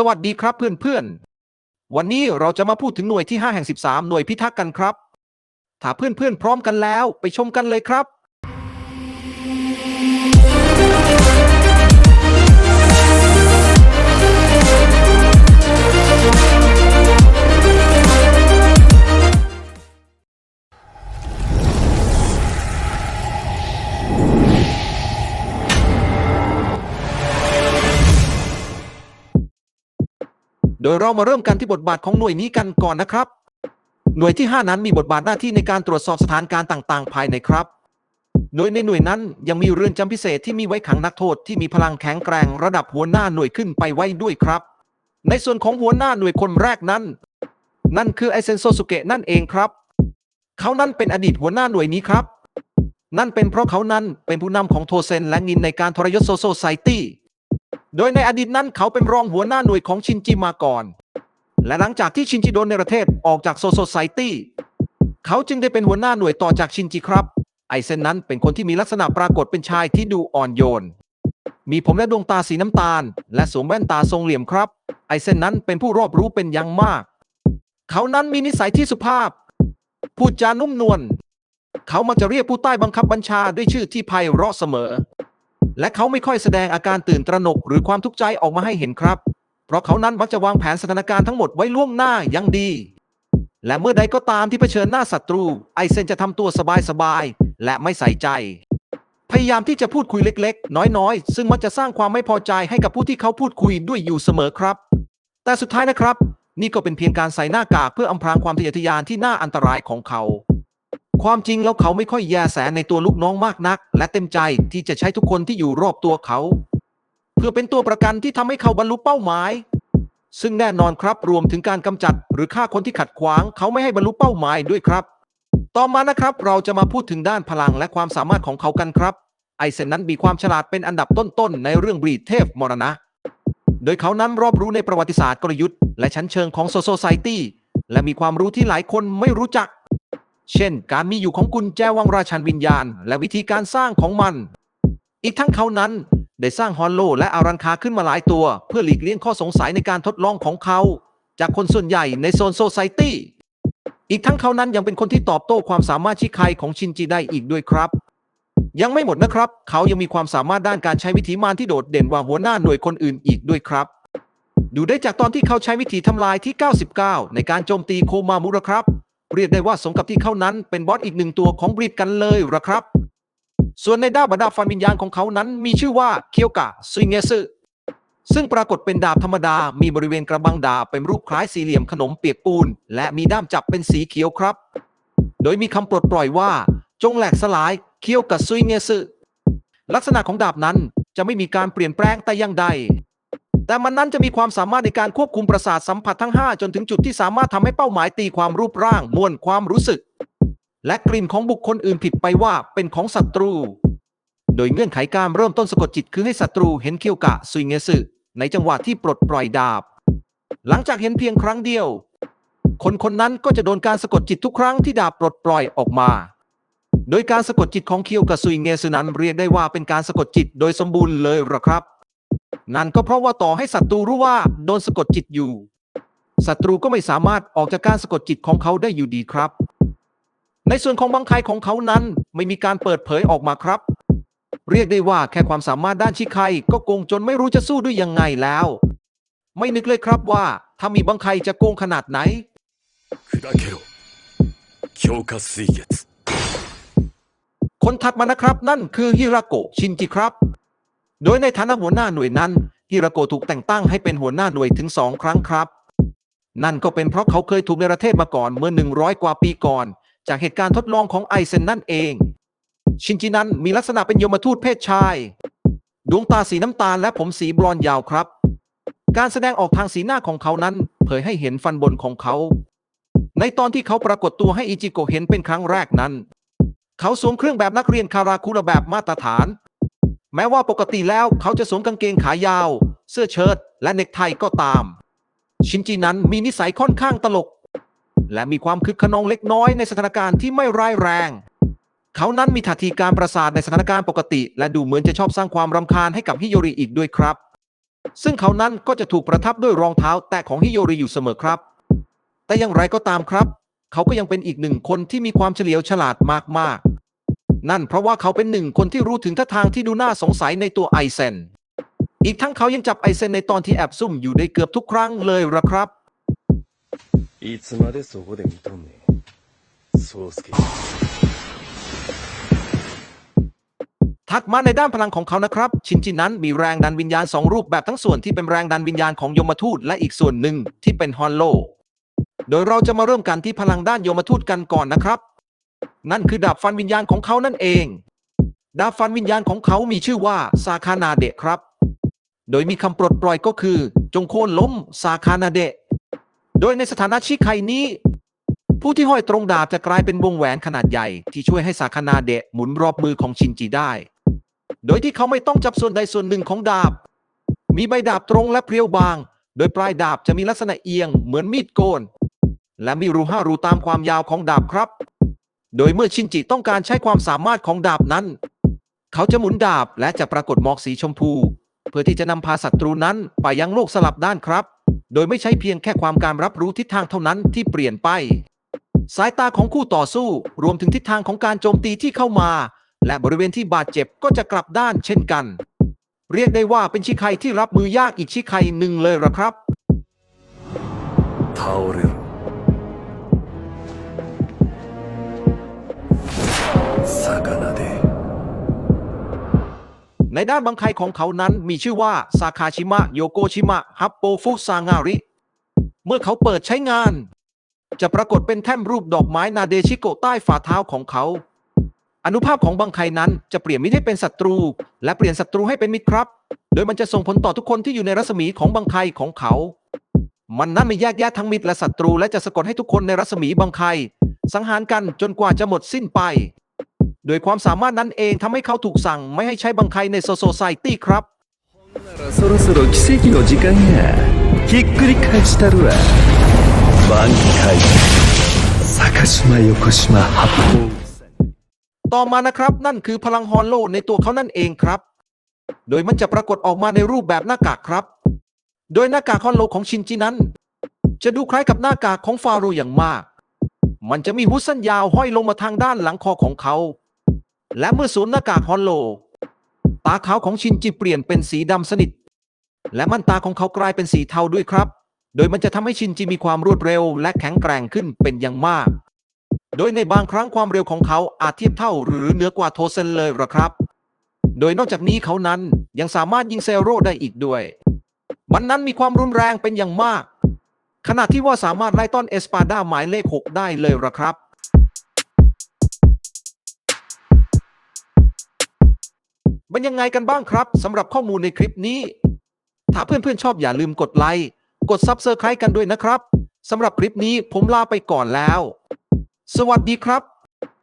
สวัสดีครับเพื่อนๆ วันนี้เราจะมาพูดถึงหน่วยที่ 5 แห่ง 13 หน่วยพิทักษ์กันครับ ถ้าเพื่อนๆพร้อมกันแล้วไปชมกันเลยครับ ดยเรามาเริ่มกันที่บทบาทของหน่วยนี้กันก่อนนะครับ หน่วยที่ 5 นั้นมีบทบาทหน้าที่ในการตรวจสอบสถานการณ์ต่าง ๆ ภายในครับ โดยในหน่วยนั้นยังมีเรือนจำพิเศษที่มีไว้ขังนักโทษที่มีพลังแข็งแกร่งระดับหัวหน้าหน่วยขึ้นไปไว้ด้วยครับ ในส่วนของหัวหน้าหน่วยคนแรกนั้น นั่นคือไอเซนโซสุเกะนั่นเองครับ เขานั้นเป็นอดีตหัวหน้าหน่วยนี้ครับ นั่นเป็นเพราะเขานั้นเป็นผู้นำของโทเซนและงินในการทรยศโซโซไซตี้ โดยในอดีตนั้นเขาเป็นรองหัวหน้าหน่วยของชินจิมาก่อน และหลังจากที่ชินจิโดนในประเทศออกจากโซโซไซตี้เขาจึงได้เป็นหัวหน้าหน่วยต่อจากชินจิครับ ไอเซนนั้นเป็นคนที่มีลักษณะปรากฏเป็นชายที่ดูอ่อนโยน มีผมและดวงตาสีน้ำตาล และสวมแว่นตาทรงเหลี่ยมครับ ไอเซนนั้นเป็นผู้รอบรู้เป็นอย่างมาก เขานั้นมีนิสัยที่สุภาพ พูดจานุ่มนวลเขามักจะเรียกผู้ใต้บังคับบัญชาด้วยชื่อที่ไพเราะเสมอ และเขาไม่ค่อยแสดงอาการตื่นตระหนกหรือความทุกข์ใจออกมาให้เห็นครับ เพราะเขานั้นมักจะวางแผนสถานการณ์ทั้งหมดไว้ล่วงหน้าอย่างดี และเมื่อใดก็ตามที่เผชิญหน้าศัตรู ไอเซนจะทำตัวสบายๆและไม่ใส่ใจ พยายามที่จะพูดคุยเล็กๆ น้อยๆ ซึ่งมักจะสร้างความไม่พอใจให้กับผู้ที่เขาพูดคุยด้วยอยู่เสมอครับ แต่สุดท้ายนะครับ นี่ก็เป็นเพียงการใส่หน้ากากเพื่ออำพรางความทะเยอทะยานที่น่าอันตรายของเขา ความจริงแล้วเขาไม่ค่อยแยแสในตัวลูกน้องมากนัก และเต็มใจที่จะใช้ทุกคนที่อยู่รอบตัวเขา เพื่อเป็นตัวประกันที่ทำให้เขาบรรลุเป้าหมาย ซึ่งแน่นอนครับรวมถึงการกำจัด หรือฆ่าคนที่ขัดขวางเขาไม่ให้บรรลุเป้าหมายด้วยครับ ต่อมานะครับเราจะมาพูดถึงด้านพลังและความสามารถของเขากันครับ ไอเซนนั้นมีความฉลาดเป็นอันดับต้นๆในเรื่องบรีดเทพมรณะ โดยเขานั้นรอบรู้ในประวัติศาสตร์กลยุทธ์และชั้นเชิงของโซโซไซตี้และมีความรู้ที่หลายคนไม่รู้จัก เช่น การมีอยู่ของกุญแจวังราชันวิญญาณ และวิธีการสร้างของมัน อีกทั้งเขานั้นได้สร้างฮอนโลและอารันคาขึ้นมาหลายตัว เพื่อหลีกเลี่ยงข้อสงสัยในการทดลองของเขา จากคนส่วนใหญ่ในโซนโซไซตี้ อีกทั้งเขานั้นยังเป็นคนที่ตอบโต้ความสามารถชิคายของชินจิได้อีกด้วยครับ ยังไม่หมดนะครับ เขายังมีความสามารถด้านการใช้วิธีมารที่โดดเด่นกว่าหัวหน้าหน่วยคนอื่นอีกด้วยครับ ดูได้จากตอนที่เขาใช้วิธีทำลายที่ 99 ในการโจมตีโคมามุระครับ เรียกได้ว่าสมกับที่เขานั้นเป็นบอสอีกหนึ่งตัวของบรีดกันเลยละครับ ส่วนในด้าบรรดาฟันวิญญาณของเขานั้นมีชื่อว่าเคียวกะซุยเงซึซึ่งปรากฏเป็นดาบธรรมดา มีบริเวณกระบังดาบเป็นรูปคล้ายสี่เหลี่ยมขนมเปียกปูน และมีด้ามจับเป็นสีเขียวครับ โดยมีคำปลดปล่อยว่า จงแหลกสลายเคียวกะซุยเงซึลักษณะของดาบนั้นจะไม่มีการเปลี่ยนแปลงแต่อย่างใด แต่มันนั้นจะมีความสามารถในการควบคุมประสาทสัมผัสทั้ง 5 จนถึงจุดที่สามารถทำให้เป้าหมายตีความรูปร่างมวลความรู้สึก และกลิ่นของบุคคลอื่นผิดไปว่าเป็นของศัตรู โดยเงื่อนไขการเริ่มต้นสะกดจิตคือให้ศัตรูเห็นเคียวกะซุยเงสึในจังหวะที่ปลดปล่อยดาบ หลังจากเห็นเพียงครั้งเดียว คนคนนั้นก็จะโดนการสะกดจิตทุกครั้งที่ดาบปลดปล่อยออกมา โดยการสะกดจิตของเคียวกะซุยเงสึนั้นเรียกได้ว่าเป็นการสะกดจิตโดยสมบูรณ์เลยหรอครับ นั่นก็เพราะว่าต่อให้ศัตรูรู้ว่าโดนสะกดจิตอยู่ศัตรูก็ไม่สามารถออกจากการสะกดจิตของเขาได้อยู่ดีครับ ในส่วนของบังคายของเขานั้นไม่มีการเปิดเผยออกมาครับ เรียกได้ว่าแค่ความสามารถด้านชิคายก็โกงจนไม่รู้จะสู้ด้วยยังไงแล้ว ไม่นึกเลยครับว่าถ้ามีบังคายจะโกงขนาดไหนคนถัดมานะครับนั่นคือฮิราโกชินจิครับ โดยในฐานะหัวหน้าหน่วยนั้นฮิราโกะถูกแต่งตั้งให้เป็นหัวหน้าหน่วยถึงสองครั้งครับ นั่นก็เป็นเพราะเขาเคยถูกในประเทศมาก่อนเมื่อ 100 กว่าปีก่อน จากเหตุการณ์ทดลองของไอเซนนั่นเอง ชินจินั้นมีลักษณะเป็นยมทูตเพศชาย ดวงตาสีน้ำตาลและผมสีบรอนซ์ยาวครับ การแสดงออกทางสีหน้าของเขานั้น เผยให้เห็นฟันบนของเขา ในตอนที่เขาปรากฏตัวให้อิจิโกะเห็นเป็นครั้งแรกนั้น เขาสวมเครื่องแบบนักเรียนคาราคุระแบบมาตรฐาน แม้ว่าปกติแล้วเขาจะสวมกางเกงขายาว เสื้อเชิ้ตและเนคไทก็ตาม ชินจินั้นมีนิสัยค่อนข้างตลก และมีความคึกขนองเล็กน้อยในสถานการณ์ที่ไม่ร้ายแรง เขานั้นมีท่าทีการประสาทในสถานการณ์ปกติ และดูเหมือนจะชอบสร้างความรำคาญให้กับฮิโยริอีกด้วยครับ ซึ่งเขานั้นก็จะถูกประทับด้วยรองเท้าแตะของฮิโยริอยู่เสมอครับ แต่อย่างไรก็ตามครับ เขาก็ยังเป็นอีกหนึ่งคนที่มีความเฉลียวฉลาดมากๆ นั่นเพราะว่าเขาเป็นหนึ่งคนที่รู้ถึงท่าทางที่ดูน่าสงสัยในตัวไอเซน อีกทั้งเขายังจับไอเซนในตอนที่แอบซุ่มอยู่ได้เกือบทุกครั้งเลยละครับ いつまでそこで見とんねん宗介 ถัดมาในด้านพลังของเขานะครับ ชินจินั้นมีแรงดันวิญญาณสองรูปแบบทั้งส่วนที่เป็นแรงดันวิญญาณของยมทูตและอีกส่วนหนึ่งที่เป็นฮอนโล โดยเราจะมาเริ่มกันที่พลังด้านยมทูตกันก่อนนะครับ นั่นคือดาบฟันวิญญาณของเขานั่นเอง ดาบฟันวิญญาณของเขามีชื่อว่าซาคานาเดะครับ โดยมีคำปลดปล่อยก็คือ จงโค่นล้มซาคานาเดะ โดยในสถานะชิไคนี้ ผู้ที่ห้อยตรงดาบจะกลายเป็นวงแหวนขนาดใหญ่ ที่ช่วยให้ซาคานาเดะหมุนรอบมือของชินจิได้ โดยที่เขาไม่ต้องจับส่วนใดส่วนหนึ่งของดาบ มีใบดาบตรงและเพรียวบาง โดยปลายดาบจะมีลักษณะเอียงเหมือนมีดโกน และมีรูห้ารูตามความยาวของดาบครับ โดยเมื่อชินจิต้องการใช้ความสามารถของดาบนั้น เขาจะหมุนดาบและจะปรากฏหมอกสีชมพู เพื่อที่จะนำพาศัตรูนั้นไปยังโลกสลับด้านครับ โดยไม่ใช่เพียงแค่ความการรับรู้ทิศทางเท่านั้นที่เปลี่ยนไป สายตาของคู่ต่อสู้ รวมถึงทิศทางของการโจมตีที่เข้ามา และบริเวณที่บาดเจ็บก็จะกลับด้านเช่นกัน เรียกได้ว่าเป็นชิไคที่รับมือยากอีกชิไคหนึ่งเลยละครับ 倒れろ ในด้านบังไคของเขานั้นมีชื่อว่าซาคาชิมะโยโกชิมะฮับโปฟุซางาริ เมื่อเขาเปิดใช้งาน จะปรากฏเป็นแท่นรูปดอกไม้นาเดชิโกใต้ฝ่าเท้าของเขา อนุภาพของบังไคนั้นจะเปลี่ยนมิตรให้เป็นศัตรู และเปลี่ยนศัตรูให้เป็นมิตรครับ โดยมันจะส่งผลต่อทุกคนที่อยู่ในรัศมีของบังไคของเขา มันนั้นไม่แยกแยะทั้งมิตรและศัตรู และจะสะกดให้ทุกคนในรัศมีบังไคสังหารกันจนกว่าจะหมดสิ้นไป โดยความสามารถนั้นเองทำให้เขาถูกสั่งไม่ให้ใช้บังไคในโซโซไซตี้ครับ そろそろ奇跡の時間やひっくり返したるわ挽回坂島横島八方 ต่อมานะครับนั่นคือพลังฮอนโลในตัวเขานั่นเองครับ โดยมันจะปรากฏออกมาในรูปแบบหน้ากากครับ โดยหน้ากากฮอนโลของชินจินั้น จะดูคล้ายกับหน้ากากของฟาโรห์อย่างมาก มันจะมีหูสั้นยาวห้อยลงมาทางด้านหลังคอของเขา และเมื่อสวมหน้ากากฮอนโล ตาขาวของชินจิเปลี่ยนเป็นสีดำสนิท และม่านตาของเขากลายเป็นสีเทาด้วยครับ โดยมันจะทำให้ชินจิมีความรวดเร็วและแข็งแกร่งขึ้นเป็นอย่างมาก โดยในบางครั้งความเร็วของเขาอาจเทียบเท่าหรือเหนือกว่าโทเซนเลยละครับ โดยนอกจากนี้เขานั้นยังสามารถยิงเซโร่ได้อีกด้วย มันนั้นมีความรุนแรงเป็นอย่างมาก ขณะที่ว่าสามารถไล่ต้อนเอสปาดาหมายเลข 6 ได้เลยละครับ เป็นยังไงกันบ้างครับสำหรับข้อมูลในคลิปนี้ ถ้าเพื่อนๆชอบอย่าลืมกดไลค์กดซับสไครต์กันด้วยนะครับสำหรับคลิปนี้ผมลาไปก่อนแล้ว สวัสดีครับ